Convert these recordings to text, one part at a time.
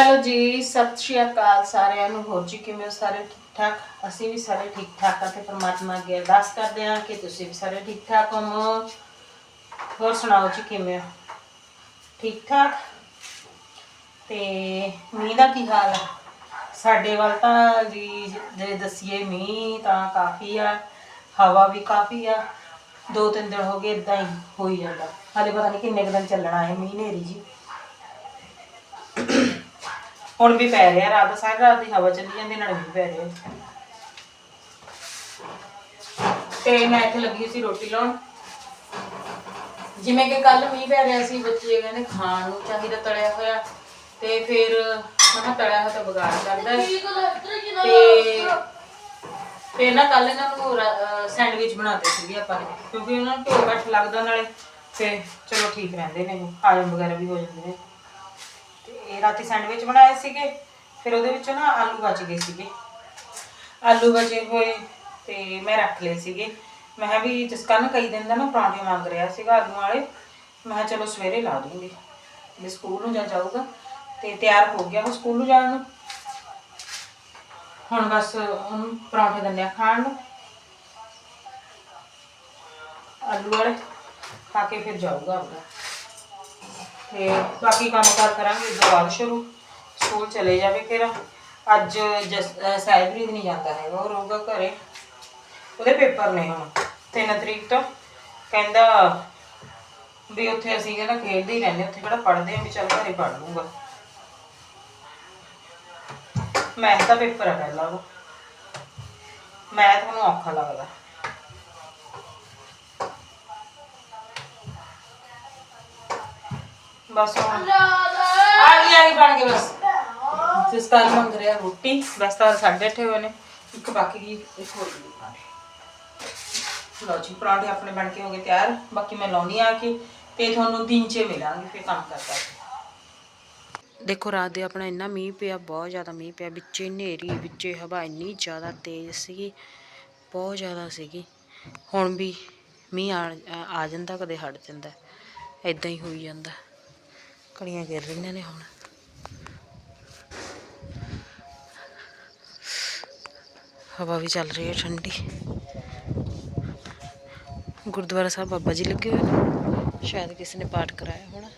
Hello ਜੀ, ਸਤਿ ਸ਼੍ਰੀ ਅਕਾਲ ਸਾਰਿਆਂ ਨੂੰ। ਹੋਰ ਜੀ ਕਿਵੇਂ ਹੋ ਸਾਰੇ? ਠੀਕ ਠਾਕ ਅਸੀਂ ਵੀ ਸਾਰੇ ਠੀਕ ਠਾਕ ਆ ਤੇ ਪ੍ਰਮਾਤਮਾ ਅੱਗੇ ਅਰਦਾਸ ਕਰਦੇ ਹਾਂ ਕਿ ਤੁਸੀਂ ਵੀ ਸਾਰੇ ਠੀਕ ਠਾਕ ਹੋਵੋ। ਹੋਰ ਸੁਣਾਓ ਜੀ ਕਿਵੇਂ ਹੋ? ਠੀਕ ਠਾਕ ਤੇ ਮੀਂਹ ਦਾ ਕੀ ਹਾਲ ਹੈ ਸਾਡੇ ਵੱਲ ਤਾਂ ਜੀ ਜੇ ਦਸੀਏ ਮੀਂਹ ਤਾਂ ਕਾਫੀ ਆ, ਹਵਾ ਵੀ ਕਾਫੀ ਆ। ਦੋ ਤਿੰਨ ਦਿਨ ਹੋ ਗਏ ਇਦਾਂ ਹੀ ਹੋਈ ਜਾਂਦਾ। ਹਾਲੇ ਪਤਾ ਨਹੀਂ ਕਿੰਨੇ ਕੁ ਦਿਨ ਚੱਲਣਾ ਹੈ ਮੀਂਹ ਨੇਰੀ ਜੀ। ਹੁਣ ਵੀ ਪੈ ਰਿਹਾ, ਰਾਤ ਸਾਰੀ ਰਾਤ ਦੀ ਹਵਾ ਚੱਲੀ ਜਾਂਦੀ, ਨਾਲ ਵੀ ਪੈ ਰਿਹਾ। ਤੇ ਮੈਂ ਇੱਥੇ ਲੱਗੀ ਸੀ ਰੋਟੀ ਲਾਉਣ। ਜਿਵੇਂ ਕਿ ਕੱਲ ਮੀਂਹ ਪੈ ਰਿਹਾ ਸੀ, ਬੱਚੇ ਕਹਿੰਦੇ ਖਾਣ ਨੂੰ ਚਾਹੀਦਾ ਤਲਿਆ ਹੋਇਆ, ਤੇ ਫਿਰ ਮੈਂ ਕਿਹਾ ਤਲਿਆ ਹੋਇਆ ਤਾਂ ਬਗਾੜ ਕਰਦਾ। ਹੈ। ਤੇ ਨਾ ਕੱਲ ਇਹਨਾਂ ਨੂੰ ਸੈਂਡਵਿਚ ਬਣਾਤੇ ਸੀਗੇ ਆਪਾਂ ਕਿਉਂਕਿ ਉਹਨਾਂ ਨੂੰ ਢਿੱਡ ਘੱਟ ਲੱਗਦਾ ਨਾਲੇ। ਤੇ ਚਲੋ ਠੀਕ ਰਹਿੰਦੇ ਨੇ ਹਾਜ਼ਮ ਵਗੈਰਾ ਵੀ ਹੋ ਜਾਂਦੇ ਨੇ। ਤੇ ਰਾਤੀ ਸੈਂਡਵਿਚ ਬਣਾਏ ਸੀਗੇ, ਫਿਰ ਉਹਦੇ ਵਿੱਚੋਂ ਨਾ ਆਲੂ ਬਚ ਗਏ ਸੀਗੇ। ਆਲੂ ਬਚੇ ਹੋਏ ਤੇ ਮੈਂ ਰੱਖ ਲਏ ਸੀਗੇ। ਮੈਂ ਕਿਹਾ ਵੀ ਜਿਸ ਕਾਰਨ ਕਈ ਦਿਨ ਦਾ ਨਾ ਪਰਾਂਠੇ ਮੰਗ ਰਿਹਾ ਸੀਗਾ ਆਲੂ ਵਾਲੇ, ਮੈਂ ਕਿਹਾ ਚਲੋ ਸਵੇਰੇ ਲਾ ਦੂੰਗੀ। ਜੇ ਸਕੂਲ ਨੂੰ ਜਾ ਜਾਊਗਾ ਤੇ ਤਿਆਰ ਹੋ ਗਿਆ ਉਹ ਸਕੂਲ ਨੂੰ ਜਾਣ ਨੂੰ। ਹੁਣ ਬਸ ਉਹਨੂੰ ਪਰੌਂਠੇ ਦਿੰਦੇ ਆ ਖਾਣ ਨੂੰ। ਆਲੂ ਵਾਲੇ ਖਾ ਕੇ ਫਿਰ ਜਾਊਗਾ ਆਪਣਾ ਤੇ ਬਾਕੀ ਕੰਮ ਕਾਰ ਕਰਾਂਗੇ ਇਸ ਤੋਂ ਬਾਅਦ ਸ਼ੁਰੂ। ਸਕੂਲ ਚਲੇ ਜਾਵੇ ਫਿਰ। ਅੱਜ ਜਸ- ਅਹ ਨਹੀਂ ਜਾਂਦਾ ਹੈਗਾ, ਉਹ ਰਹੂਗਾ ਘਰੇ। ਉਹਦੇ ਪੇਪਰ ਨੇ ਹੁਣ 3 ਤਰੀਕ ਤੋਂ। ਕਹਿੰਦਾ ਵੀ ਉੱਥੇ ਅਸੀਂ ਕਹਿੰਦਾ ਖੇਡਦੇ ਹੀ ਰਹਿੰਦੇ, ਉੱਥੇ ਕਿਹੜਾ ਪੜ੍ਹਦੇ ਆ, ਵੀ ਚੱਲ ਘਰੇ ਪੜ੍ਹ ਲੂੰਗਾ ਮੈਥ ਦਾ ਪੇਪਰ ਆ ਪਹਿਲਾਂ ਉਹ। ਮੈਥ ਮੈਨੂੰ ਔਖਾ ਲੱਗਦਾ। ਬਸ ਹੁਣ। ਆ ਗਈ ਆ ਗਈ ਬਣ ਕੇ ਬਸ। ਜਿਸ ਕਾਲ ਮੰਗ ਰਿਹਾ ਰੋਟੀ। ਬਸ ਤਾਂ ਸਾਢੇ ਅੱਠ ਹੋਏ ਨੇ। ਇੱਕ ਬਾਕੀ ਦੀ ਇੱਕ ਹੋਰ ਵੀ ਪਰਾਂਠੇ ਲਓ ਜੀ ਪਰਾਂਠੇ ਆਪਣੇ ਬਣ ਕੇ ਹੋ ਗਏ ਤਿਆਰ। ਬਾਕੀ ਮੈਂ ਲਾਉਣੀ ਆ ਕੇ। ਤੇ ਤੁਹਾਨੂੰ ਦਿਨ 'ਚ ਮਿਲਾਂਗੇ ਫਿਰ ਕੰਮ ਕਰਦਾ ਦੇਖੋ ਰਾਤ ਦੇ ਆਪਣਾ ਇੰਨਾ ਮੀਂਹ ਪਿਆ ਬਹੁਤ ਜ਼ਿਆਦਾ ਮੀਂਹ ਪਿਆ। ਵਿੱਚੇ ਹਨੇਰੀ ਵਿੱਚੇ ਹਵਾ ਇੰਨੀ ਜ਼ਿਆਦਾ ਤੇਜ਼ ਸੀਗੀ ਬਹੁਤ ਜ਼ਿਆਦਾ ਸੀਗੀ। ਹੁਣ ਵੀ ਮੀਂਹ ਆ ਜਾਂਦਾ ਕਦੇ ਹਟ ਜਾਂਦਾ। ਇਦਾਂ ਹੀ ਹੋਈ ਜਾਂਦਾ। ਕਣੀਆਂ ਗਿਰ ਰਹੀਆਂ ਨੇ ਹੁਣ। ਹਵਾ ਵੀ ਚੱਲ ਰਹੀ ਹੈ ਠੰਡੀ। ਗੁਰਦੁਆਰਾ ਸਾਹਿਬ ਬਾਬਾ ਜੀ ਲੱਗੇ ਹੋਏ ਨੇ। ਸ਼ਾਇਦ ਕਿਸੇ ਨੇ ਪਾਠ ਕਰਾਇਆ ਹੋਣਾ।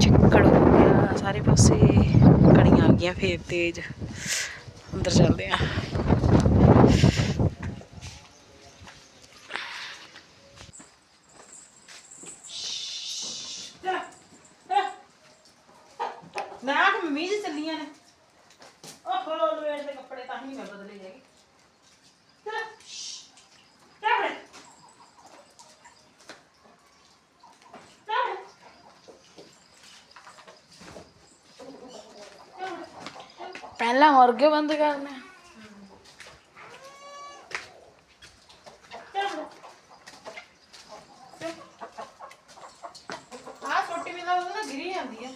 ਚਿੱਕੜ ਹੋ ਗਿਆ, ਸਾਰੇ ਪਾਸੇ ਕਣੀਆਂ ਆ ਗਈਆਂ, ਫੇਰ ਤੇਜ਼। ਅੰਦਰ ਚੱਲਦੇ ਆ ਮੀਂਹ ਜੀ ਚੱਲੀਆਂ ਨੇ ਉਹ ਖੋਲੋ ਲਵੇਟ ਦੇ ਕੱਪੜੇ ਤਾਂ ਹੀ ਮੈਂ ਬਦਲੇ ਜਾਗੀ ਚਲ ਚੱਲ ਚੱਲ ਪਹਿਲਾਂ ਮੁਰਗੇ ਬੰਦ ਕਰਨੇ ਆ ਛੋਟੀ ਵੀ ਨਾਲ ਨਾ ਗਿਰੀ ਜਾਂਦੀ ਆ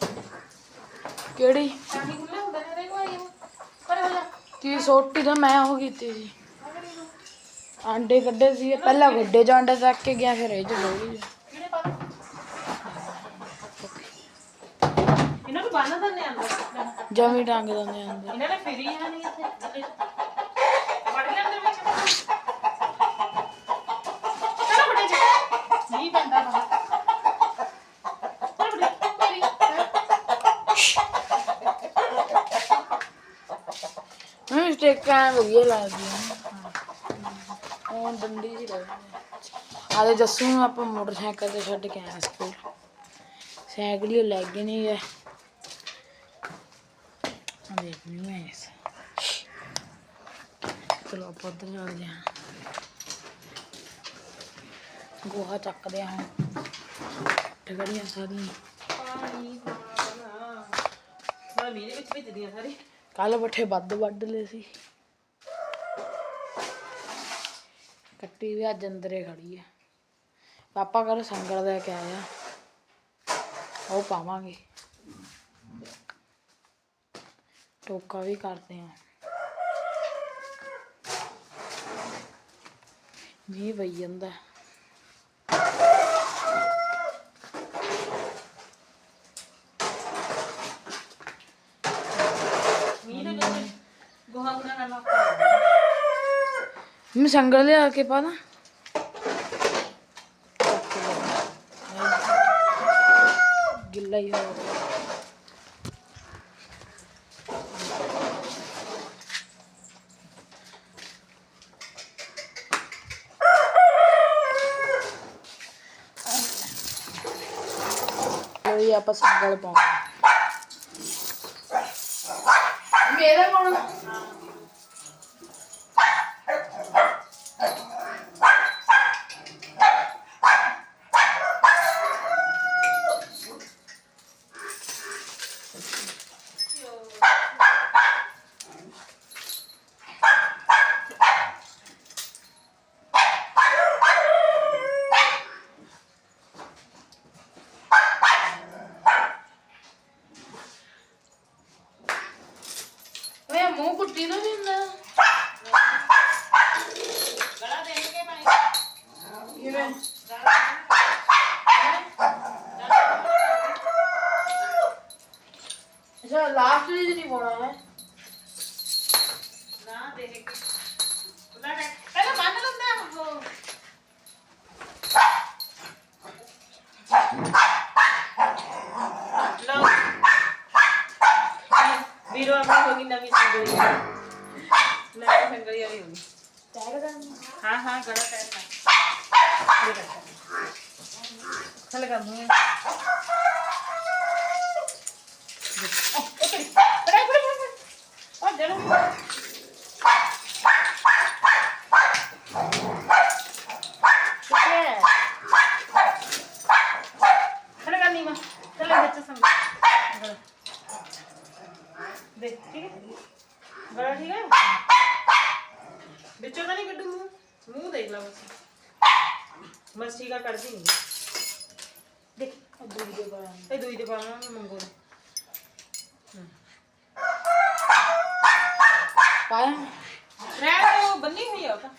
ਕਿਹੜੀ ਪਾਣੀ ਖੁੱਲਾ ਹੁੰਦਾ ਨੇ ਦੇਖੋ ਆਈ ਪਰ ਹੋ ਜਾ ਕੀ ਸੋਟੀ ਤਾਂ ਮੈਂ ਉਹ ਕੀਤੀ ਸੀ। ਆਂਡੇ ਕੱਢੇ ਸੀ ਪਹਿਲਾਂ ਵੱਡੇ ਚ ਆਂਡੇ ਚੱਕ ਕੇ ਗਿਆ ਫਿਰ ਇਹ ਚ ਪਾ ਇਹਨਾਂ ਨੂੰ ਬੰਨ ਦਿੰਦੇ ਆਂ ਜਮੀ ਟੰਗ ਦਿੰਦੇ ਆਂਦੇ ਇਹਨਾਂ ਨੇ ਫਿਰੀ ਹੈ ਨਹੀਂ ਇੱਥੇ। ਵੜ ਗਿਆ ਅੰਦਰ ਵਿੱਚ। ਚਲੋ ਬੜੇ ਜੀ। ਨਹੀਂ ਬੰਦਾ ਬਾਹਰ ਚਲੋ ਬੜੇ ਮੇਰੀ ਮੈਂ ਸਟੇਕਾਂ ਵਧੀਆ ਲੱਗਦੀਆਂ। ਉਹ ਡੰਡੀ ਜੀ ਲੱਗਦੀ ਆਲੇ ਜੱਸੂ ਨੂੰ ਆਪਾਂ ਮੋਟਰਸਾਈਕਲ ਤੇ ਛੱਡ ਕੇ ਆਏ ਸਕੂਲ। ਸਾਈਕਲ ਹੀ ਲੈ ਗਏ ਨਹੀਂ ਗਏ ਆ ਦੇਖ ਨਹੀਂ ਮੈਂ ਇਸ। ਚਲੋ ਆਪਾਂ ਉੱਧਰ ਚੱਲਦੇ ਹਾਂ। ਗੋਹਾ ਚੱਕਦੇ ਹਾਂ ਟਗੜੀਆਂ ਸਾਰੀਆਂ। ਪਾਣੀ ਪਾਣਾ ਮੀਂਹ ਦੇ ਵਿੱਚ ਭਿੱਜਦੀਆਂ ਸਾਰੀ। ਕੱਲ ਬੱਠੇ ਵੱਧ ਵੱਢ ਲਏ ਸੀ। ਕੱਟੀ ਵੀ ਅੱਜ ਅੰਦਰੇ ਖੜੀ ਹੈ ਪਾਪਾ ਘਰ ਸੰਗਲ ਦਾ ਕੇ ਆਇਆ ਉਹ ਪਾਵਾਂਗੇ। ਟੋਕਾ ਵੀ ਕਰਦੇ ਆ। ਮੀਂਹ ਪਈ ਜਾਂਦਾ। ਮੈਂ ਸੰਗਲ ਲਿਆ ਕੇ ਪਾ ਦਾਂ ਗਿੱਲਾ ਹੀ ਹੋ ਗਿਆ ਲੋ ਆਪਾਂ ਸੰਗਲ ਪਾਉਂਦੇ ਮੇਰਾ ਕੋਣ ਮੂੰਹ ਕੁੱਟੀ ਨਾ ਦਿੰਦਾ ਗਲਾ ਦੇਖ ਕੇ ਪਾਈ ਕਿਵੇਂ ਅੱਛਾ ਲਾਸਟ ਲਈ ਨਹੀਂ ਪਾਉਣਾ ਹੈ ਨਾ ਦੇਖ ਕੇ ਉਹਨਾਂ ਨੇ ਪਹਿਲਾਂ ਬੰਨ ਲੈਂਦਾ ਉਹ ਲਓ ਵੀਰੋ ਆਪਣੀ ਹੋ ਗਈ ਨਵੀਂ ਸੰਗਲੀ ਹਾਂ ਹਾਂ ਗੜਾ ਟਾਈਟ ਕਰ ਇਹ ਕਰ ਚੱਲ ਕਰ ਮੂੰਹ ਪੜਾ ਪੜਾ ਪੜਾ ਆ ਜਣਾ ਕਿੱਥੇ ਖੜਾ ਕਰ ਨੀ ਮਾ ਚੱਲ ਵਿੱਚ ਸੰਗ ਗੜਾ ਦੇਖ ਠੀਕ ਹੈ ਗੜਾ ਠੀਕ ਹੈ ਵਿੱਚੋਂ ਤਾਂ ਨਹੀਂ ਕੱਢੂ ਮੂੰਹ ਮੂੰਹ ਦੇਖ ਲਾ ਬਸ ਬਸ ਠੀਕ ਆ ਕੱਢਦੀ ਨਹੀਂ ਦੇਖ ਦੂਈ ਦੇ ਪਾਵਾਂਗੇ ਮੰਗੋ ਨੇ ਪਾਇਆ। ਰਹਿਣ ਦੋ ਬੰਨੀ ਹੋਈ ਆ ਉਹ ਤਾਂ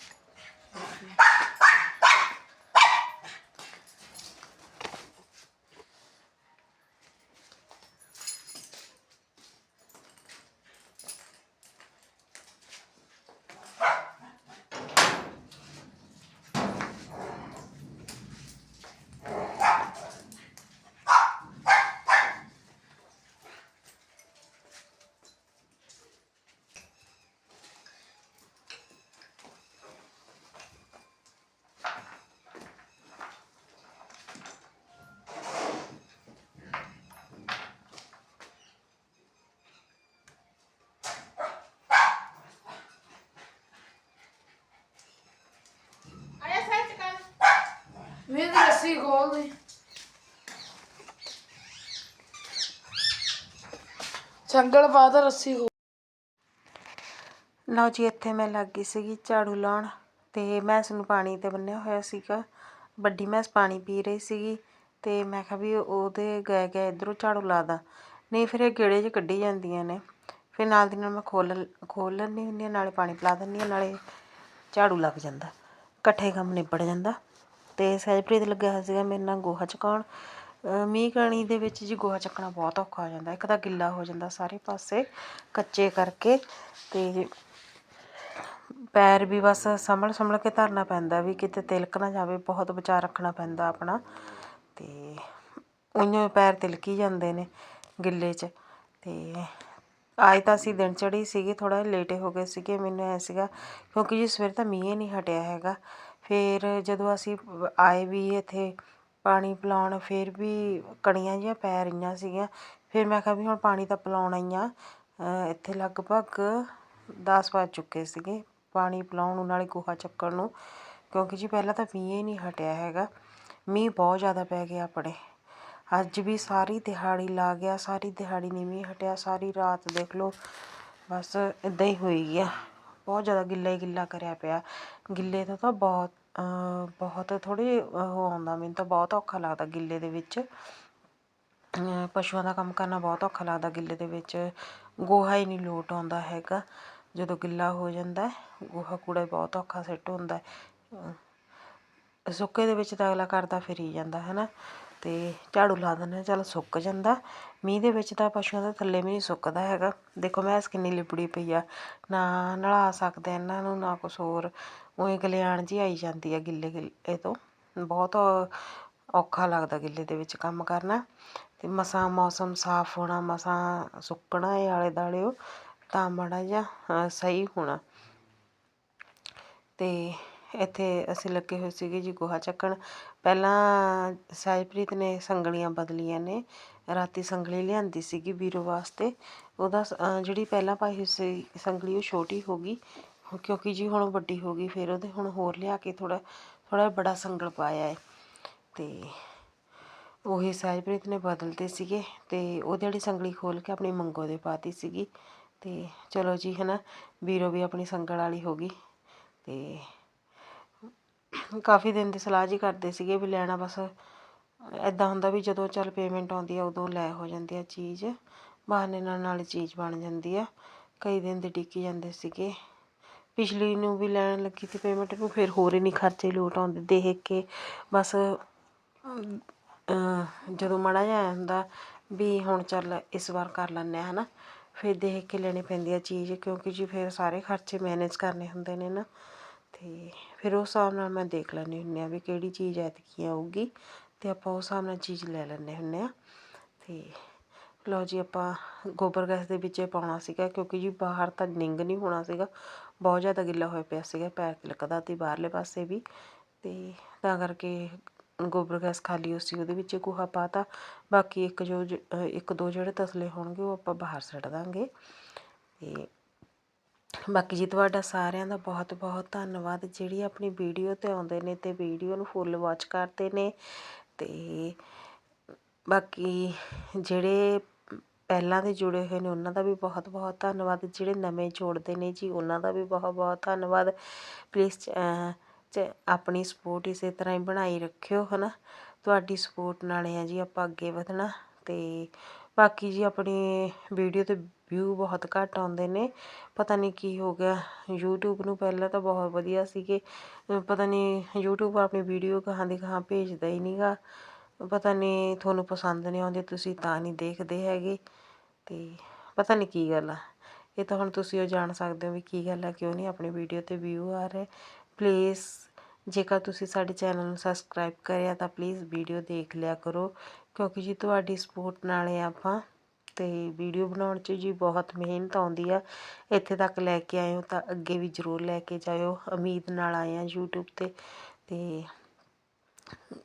ਆਇਆ ਸੱਚ ਕਰ ਮੇਰੀ ਤਾਂ ਰੱਸੀ ਖੋਲ ਦੇ ਸੰਗਲ ਪਾ ਤਾਂ ਰੱਸੀ ਖੋਲ ਲਓ ਜੀ ਇੱਥੇ ਮੈਂ ਲੱਗ ਗਈ ਸੀਗੀ ਝਾੜੂ ਲਾਉਣ ਤੇ ਮੈਂਸ ਨੂੰ ਪਾਣੀ ਤੇ ਬੰਨਿਆ ਹੋਇਆ ਸੀਗਾ। ਵੱਡੀ ਮੈਂਸ ਪਾਣੀ ਪੀ ਰਹੀ ਸੀਗੀ ਤੇ ਮੈਂ ਕਿਹਾ ਵੀ ਉਹਦੇ ਗਏ ਗਏ ਇਧਰੋਂ ਝਾੜੂ ਲਾ ਦਾਂ। ਨਹੀਂ ਫਿਰ ਇਹ ਗੇੜੇ 'ਚ ਕੱਢੀ ਜਾਂਦੀਆਂ ਨੇ। ਫਿਰ ਨਾਲ ਦੀ ਨਾਲ ਮੈਂ ਖੋਲ ਖੋਲ ਲੈਂਦੀ ਹੁੰਦੀ ਹਾਂ ਨਾਲੇ ਪਾਣੀ ਪਿਲਾ ਦਿੰਦੀ ਹਾਂ ਨਾਲੇ ਝਾੜੂ ਲੱਗ ਜਾਂਦਾ। ਇਕੱਠੇ ਕੰਮ ਨਿਬੜ ਜਾਂਦਾ। ਅਤੇ ਸਹਿਜਪ੍ਰੀਤ ਲੱਗਿਆ ਹੋਇਆ ਸੀਗਾ ਮੇਰੇ ਨਾਲ ਗੋਹਾ ਚੁਕਾਉਣ। ਮੀਂਹ ਕਣੀ ਦੇ ਵਿੱਚ ਜੀ ਗੋਹਾ ਚੱਕਣਾ ਬਹੁਤ ਔਖਾ ਹੋ ਜਾਂਦਾ, ਇੱਕ ਤਾਂ ਗਿੱਲਾ ਹੋ ਜਾਂਦਾ ਸਾਰੇ ਪਾਸੇ ਕੱਚੇ ਕਰਕੇ ਅਤੇ ਪੈਰ ਵੀ ਬਸ ਸੰਭਲ ਸੰਭਲ ਕੇ ਧਰਨਾ ਪੈਂਦਾ ਵੀ ਕਿਤੇ ਤਿਲਕ ਨਾ ਜਾਵੇ, ਬਹੁਤ ਬਚਾਅ ਰੱਖਣਾ ਪੈਂਦਾ ਆਪਣਾ ਅਤੇ ਉਈਓ ਪੈਰ ਤਿਲਕੀ ਜਾਂਦੇ ਨੇ ਗਿੱਲੇ 'ਚ ਅਤੇ ਅੱਜ ਤਾਂ ਅਸੀਂ ਦਿਨ ਚੜ੍ਹੀ ਸੀਗੀ ਥੋੜਾ ਲੇਟੇ ਹੋ ਗਏ ਸੀਗੇ, ਮੈਨੂੰ ਐ ਸੀਗਾ ਕਿਉਂਕਿ ਜੀ ਸਵੇਰ ਤਾਂ ਮੀਂਹ ਨਹੀਂ ਹਟਿਆ ਹੈਗਾ। ਫਿਰ ਜਦੋਂ ਅਸੀਂ ਆਏ ਵੀ ਇੱਥੇ ਪਾਣੀ ਪਿਲਾਉਣ, ਫਿਰ ਵੀ ਕਣੀਆਂ ਜਿਹੀਆਂ ਪੈ ਰਹੀਆਂ ਸੀਗੀਆਂ। ਫਿਰ ਮੈਂ ਕਿਹਾ ਵੀ ਹੁਣ ਪਾਣੀ ਤਾਂ ਪਿਲਾਉਣਾ ਹੀ ਆ। ਇੱਥੇ ਲਗਭਗ ਦਸ ਵੱਜ ਚੁੱਕੇ ਸੀਗੇ ਪਾਣੀ ਪਿਲਾਉਣ ਨੂੰ, ਨਾਲੇ ਗੋਹਾ ਚੱਕਣ ਨੂੰ, ਕਿਉਂਕਿ ਜੀ ਪਹਿਲਾਂ ਤਾਂ ਮੀਂਹ ਹੀ ਨਹੀਂ ਹਟਿਆ ਹੈਗਾ। ਮੀਂਹ ਬਹੁਤ ਜ਼ਿਆਦਾ ਪੈ ਗਿਆ ਆਪਣੇ। ਅੱਜ ਵੀ ਸਾਰੀ ਦਿਹਾੜੀ ਲਾ ਗਿਆ, ਸਾਰੀ ਦਿਹਾੜੀ ਨਹੀਂ ਮੀਂਹ ਹਟਿਆ, ਸਾਰੀ ਰਾਤ ਦੇਖ ਲਓ, ਬਸ ਇਦਾਂ ਹੀ ਹੋਈ ਗਿਆ ਬਹੁਤ ਜ਼ਿਆਦਾ ਗਿੱਲਾ ਹੀ ਗਿੱਲਾ ਕਰਿਆ ਪਿਆ। ਗਿੱਲੇ ਤੋਂ ਤਾਂ ਬਹੁਤ ਬਹੁਤ ਥੋੜ੍ਹੀ, ਉਹ ਆਉਂਦਾ, ਮੈਨੂੰ ਤਾਂ ਬਹੁਤ ਔਖਾ ਲੱਗਦਾ ਗਿੱਲੇ ਦੇ ਵਿੱਚ। ਪਸ਼ੂਆਂ ਦਾ ਕੰਮ ਕਰਨਾ ਬਹੁਤ ਔਖਾ ਲੱਗਦਾ ਗਿੱਲੇ ਦੇ ਵਿੱਚ। ਗੋਹਾ ਹੀ ਨਹੀਂ ਲੋਟ ਆਉਂਦਾ ਹੈਗਾ, ਜਦੋਂ ਗਿੱਲਾ ਹੋ ਜਾਂਦਾ, ਗੋਹਾ ਕੂੜਾ ਬਹੁਤ ਔਖਾ ਸਿੱਟ ਹੁੰਦਾ। ਸੁੱਕੇ ਦੇ ਵਿੱਚ ਤਾਂ ਅਗਲਾ ਕਰਦਾ, ਫਿਰੀ ਜਾਂਦਾ ਹੈ ਨਾ ਅਤੇ ਝਾੜੂ ਲਾ ਦਿੰਦੇ ਹਾਂ, ਚੱਲ ਸੁੱਕ ਜਾਂਦਾ। ਮੀਂਹ ਦੇ ਵਿੱਚ ਤਾਂ ਪਸ਼ੂਆਂ ਦੇ ਥੱਲੇ ਵੀ ਨਹੀਂ ਸੁੱਕਦਾ ਹੈਗਾ। ਦੇਖੋ ਮੈਸ ਕਿੰਨੀ ਲਿਬੜੀ ਪਈ ਆ। ਨਾ ਨਲਾ ਸਕਦੇ ਇਹਨਾਂ ਨੂੰ, ਨਾ ਕੁਛ ਹੋਰ। ਉਹੀ ਗਲਿਆਣ ਜੀ ਆਈ ਜਾਂਦੀ ਆ ਗਿੱਲੇ ਗਿੱਲੇ ਤੋਂ। ਬਹੁਤ ਔਖਾ ਲੱਗਦਾ ਗਿੱਲੇ ਦੇ ਵਿੱਚ ਕੰਮ ਕਰਨਾ। ਅਤੇ ਮਸਾਂ ਮੌਸਮ ਸਾਫ਼ ਹੋਣਾ, ਮਸਾਂ ਸੁੱਕਣਾ ਇਹ ਆਲੇ ਦਾਲੇ ਤਾਂ ਮਾੜਾ ਜਿਹਾ ਸਹੀ ਹੋਣਾ। ਤੇ ਇੱਥੇ ਅਸੀਂ ਲੱਗੇ ਹੋਏ ਸੀਗੇ ਜੀ ਗੋਹਾ ਚੱਕਣ। ਪਹਿਲਾਂ ਸਹਿਜਪ੍ਰੀਤ ਨੇ ਸੰਗਲੀਆਂ ਬਦਲੀਆਂ ਨੇ। ਰਾਤੀ ਸੰਗਲੀ ਲਿਆਂਦੀ ਸੀਗੀ ਵੀਰੋ ਵਾਸਤੇ। ਉਹਦਾ ਜਿਹੜੀ ਪਹਿਲਾਂ ਪਾਈ ਹੋਈ ਸੀ ਸੰਗਲੀ ਉਹ ਛੋਟੀ ਹੋ ਗਈ। ਕਿਉਂਕਿ ਜੀ ਹੁਣ ਵੱਡੀ ਹੋ ਗਈ, ਫਿਰ ਉਹਦੇ ਹੁਣ ਹੋਰ ਲਿਆ ਕੇ ਥੋੜ੍ਹਾ ਥੋੜ੍ਹਾ ਬੜਾ ਸੰਗਲ ਪਾਇਆ ਹੈ। ਅਤੇ ਉਹੀ ਸਹਿਜਪ੍ਰੀਤ ਨੇ ਬਦਲਦੇ ਸੀਗੇ ਅਤੇ ਉਹਦੇ ਵਾਲੀ ਸੰਗਲੀ ਖੋਲ ਕੇ ਆਪਣੀ ਮੰਗੋ ਦੇ ਪਾਤੀ ਸੀਗੀ। ਅਤੇ ਚਲੋ ਜੀ ਹੈ ਨਾ ਵੀਰੋ ਵੀ ਆਪਣੀ ਸੰਗਲ ਵਾਲੀ ਹੋ ਗਈ। ਅਤੇ ਕਾਫੀ ਦਿਨ ਦੀ ਸਲਾਹ ਜੀ ਕਰਦੇ ਸੀਗੇ ਵੀ ਲੈਣਾ ਬਸ ਐਦਾਂ ਹੁੰਦਾ ਵੀ ਜਦੋਂ ਚੱਲ ਪੇਮੈਂਟ ਆਉਂਦੀ ਆ ਉਦੋਂ ਲੈ ਹੋ ਜਾਂਦੀ ਆ ਚੀਜ਼। ਬਹਾਨੇ ਨਾਲ ਨਾਲ ਚੀਜ਼ ਬਣ ਜਾਂਦੀ ਆ। ਕਈ ਦਿਨ ਦੇ ਡਿੱਕੀ ਜਾਂਦੇ ਸੀਗੇ। ਪਿਛਲੀ ਨੂੰ ਵੀ ਲੈਣ ਲੱਗੀ ਤੇ ਪੇਮੈਂਟ ਨੂੰ ਫਿਰ ਹੋਰ ਹੀ ਨਹੀਂ ਖਰਚੇ ਲੋਟ ਆਉਂਦੇ ਦੇਖ ਕੇ। ਬਸ ਜਦੋਂ ਮਾੜਾ ਜਿਹਾ ਐਂ ਹੁੰਦਾ ਵੀ ਹੁਣ ਚੱਲ ਇਸ ਵਾਰ ਕਰ ਲੈਂਦੇ ਹਾਂ ਹੈ ਨਾ ਫਿਰ ਦੇਖ ਕੇ ਲੈਣੀ ਪੈਂਦੀ ਆ ਚੀਜ਼, ਕਿਉਂਕਿ ਜੀ ਫਿਰ ਸਾਰੇ ਖਰਚੇ ਮੈਨੇਜ ਕਰਨੇ ਹੁੰਦੇ ਨੇ ਨਾ। ਅਤੇ ਫਿਰ ਉਸ ਹਿਸਾਬ ਨਾਲ ਮੈਂ ਦੇਖ ਲੈਂਦੀ ਹੁੰਦੀ ਹਾਂ ਵੀ ਕਿਹੜੀ ਚੀਜ਼ ਐਤਕੀ ਆਊਗੀ ਅਤੇ ਆਪਾਂ ਉਸ ਹਿਸਾਬ ਨਾਲ ਚੀਜ਼ ਲੈ ਲੈਂਦੇ ਹੁੰਦੇ ਹਾਂ। ਅਤੇ ਲਓ ਜੀ ਆਪਾਂ ਗੋਬਰ ਗੈਸ ਦੇ ਵਿੱਚ ਇਹ ਪਾਉਣਾ ਸੀਗਾ ਕਿਉਂਕਿ ਜੀ ਬਾਹਰ ਤਾਂ ਨਿੰਗ ਨਹੀਂ ਹੋਣਾ ਸੀਗਾ। ਬਹੁਤ ਜ਼ਿਆਦਾ ਗਿੱਲਾ ਹੋਇਆ ਪਿਆ ਸੀਗਾ, ਪੈਰ ਤਿਲਕਦਾ ਤੇ ਬਾਹਰਲੇ ਪਾਸੇ ਵੀ। ਤੇ ਤਾਂ ਕਰਕੇ ਗੋਬਰ ਗੈਸ ਖਾਲੀ ਸੀ, ਉਹਦੇ ਵਿੱਚ ਗੋਹਾ ਪਾਤਾ ਬਾਕੀ ਇੱਕ ਜੋ ਜ- ਇੱਕ ਦੋ ਜਿਹੜੇ ਤਸਲੇ ਹੋਣਗੇ ਉਹ ਆਪਾਂ ਬਾਹਰ ਸੱਟ ਦਾਂਗੇ। ਤੇ ਬਾਕੀ ਜੀ ਤੁਹਾਡਾ ਸਾਰਿਆਂ ਦਾ ਬਹੁਤ ਬਹੁਤ ਧੰਨਵਾਦ। ਜਿਹੜੀ ਆਪਣੀ ਵੀਡੀਓ ਤੇ ਆਉਂਦੇ ਨੇ ਤੇ ਵੀਡੀਓ ਨੂੰ ਫੁੱਲ ਵਾਚ ਕਰਦੇ ਨੇ। ਤੇ ਬਾਕੀ ਜਿਹੜੇ ਪਹਿਲਾਂ ਦੇ ਜੁੜੇ ਹੋਏ ਨੇ, ਉਹਨਾਂ ਦਾ ਵੀ ਬਹੁਤ ਬਹੁਤ ਧੰਨਵਾਦ। ਜਿਹੜੇ ਨਵੇਂ ਜੋੜਦੇ ਨੇ ਜੀ, ਉਹਨਾਂ ਦਾ ਵੀ ਬਹੁਤ ਬਹੁਤ ਧੰਨਵਾਦ। ਪਲੀਜ਼ ਚ, ਆਪਣੀ ਸਪੋਰਟ ਇਸੇ ਤਰ੍ਹਾਂ ਹੀ ਬਣਾਈ ਰੱਖਿਓ ਹੈ ਨਾ ਤੁਹਾਡੀ ਸਪੋਰਟ ਨਾਲ ਹੀ ਆ ਜੀ, ਆਪਾਂ ਅੱਗੇ ਵਧਣਾ। ਅਤੇ ਬਾਕੀ ਜੀ, ਆਪਣੀ ਵੀਡੀਓ ਤੇ ਵਿਊ ਬਹੁਤ ਘੱਟ ਆਉਂਦੇ ਨੇ। ਪਤਾ ਨਹੀਂ ਕੀ ਹੋ ਗਿਆ, YouTube ਨੂੰ ਪਹਿਲਾਂ ਤਾਂ ਬਹੁਤ ਵਧੀਆ ਸੀਗੇ। ਪਤਾ ਨਹੀਂ, YouTube ਆਪਣੀ ਵੀਡੀਓ ਕਹਾਂ ਦੀ ਕਹਾਂ ਭੇਜਦਾ ਹੀ ਨਹੀਂਗਾ ਪਤਾ ਨਹੀਂ ਤੁਹਾਨੂੰ ਪਸੰਦ ਨਹੀਂ ਆਉਂਦੀ, ਤੁਸੀਂ ਤਾਂ ਨਹੀਂ ਦੇਖਦੇ ਹੈਗੇ। ਅਤੇ ਪਤਾ ਨਹੀਂ ਕੀ ਗੱਲ ਆ। ਇਹ ਤਾਂ ਹੁਣ ਤੁਸੀਂ ਉਹ ਜਾਣ ਸਕਦੇ ਹੋ ਵੀ ਕੀ ਗੱਲ ਆ, ਕਿਉਂ ਨਹੀਂ ਆਪਣੀ ਵੀਡੀਓ ਤੇ ਵਿਊ ਆ ਰਹੇ। ਪਲੀਜ਼ ਜੇਕਰ ਤੁਸੀਂ ਸਾਡੇ ਚੈਨਲ ਨੂੰ ਸਬਸਕ੍ਰਾਈਬ ਕਰਿਆ ਤਾਂ ਪਲੀਜ਼ ਵੀਡੀਓ ਦੇਖ ਲਿਆ ਕਰੋ, ਕਿਉਂਕਿ ਜੀ ਤੁਹਾਡੀ ਸਪੋਰਟ ਨਾਲ ਹੀ ਆਪਾਂ ਤੇ ਵੀਡੀਓ ਬਣਾਉਣ 'ਚ ਜੀ ਬਹੁਤ ਮਿਹਨਤ ਆਉਂਦੀ ਆ। ਇੱਥੇ ਤੱਕ ਲੈ ਕੇ ਆਏ ਹੋ ਤਾਂ ਅੱਗੇ ਵੀ ਜ਼ਰੂਰ ਲੈ ਕੇ ਜਾਇਓ। ਉਮੀਦ ਨਾਲ ਆਏ ਆ YouTube ਤੇ ਤੇ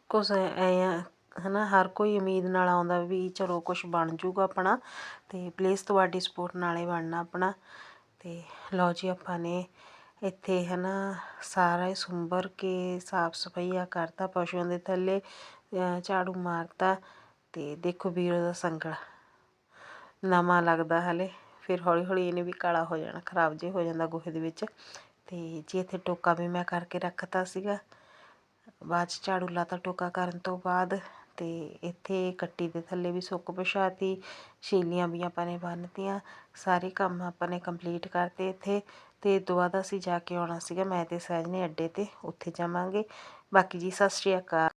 ਕੁਛ ਐ ਆ ਹਨਾ, ਹਰ ਕੋਈ ਉਮੀਦ ਨਾਲ ਆਉਂਦਾ ਵੀ ਚਲੋ ਕੁਝ ਬਣ ਜੂਗਾ ਆਪਣਾ ਤੇ ਪਲੀਜ਼ ਤੁਹਾਡੀ ਸਪੋਰਟ ਨਾਲੇ ਬਣਨਾ ਆਪਣਾ। ਤੇ ਲਓ ਜੀ, ਆਪਾਂ ਨੇ ਇੱਥੇ ਹਨਾ ਸਾਰਾ ਹੀ ਸੁੰਬਰ ਕੇ ਸਾਫ਼ ਸਫਾਈਆ ਕਰਤਾ, ਪਸ਼ੂਆਂ ਦੇ ਥੱਲੇ ਝਾੜੂ ਮਾਰਤਾ ਤੇ ਦੇਖੋ ਵੀਰੋ ਦਾ ਸੰਗਲ। ਨਵਾਂ ਲੱਗਦਾ ਹਲੇ, ਫਿਰ ਹੌਲੀ ਹੌਲੀ ਇਹਨੇ ਵੀ ਕਾਲਾ ਹੋ ਜਾਣਾ, ਖਰਾਬ ਜੇ ਹੋ ਜਾਂਦਾ ਗੋਹੇ ਦੇ ਵਿੱਚ। ਤੇ ਜੀ ਇੱਥੇ ਟੋਕਾ ਵੀ ਮੈਂ ਕਰਕੇ ਰੱਖਤਾ ਸੀਗਾ, ਬਾਅਦ 'ਚ ਝਾੜੂ ਲਾਤਾ ਟੋਕਾ ਕਰਨ ਤੋਂ ਬਾਅਦ ਤੇ ਇੱਥੇ ਕੱਟੀ ਦੇ ਥੱਲੇ ਵੀ ਸੁੱਕ ਪਛਾਤੀ ਛੀਲੀਆਂ ਵੀ ਆਪਾਂ ਨੇ ਬੰਨ੍ਹਤੀਆਂ ਸਾਰੇ ਕੰਮ ਆਪਾਂ ਨੇ ਕੰਪਲੀਟ ਕਰਤੇ ਇੱਥੇ ਅਤੇ ਤੋਂ ਬਾਅਦ ਅਸੀਂ ਜਾ ਕੇ ਆਉਣਾ ਸੀਗਾ, ਮੈਂ ਤੇ ਸਹਿਜ ਨੇ ਅੱਡੇ ਤੇ, ਉੱਥੇ ਜਾਵਾਂਗੇ। ਬਾਕੀ ਜੀ, ਸਤਿ ਸ਼੍ਰੀ ਅਕਾਲ।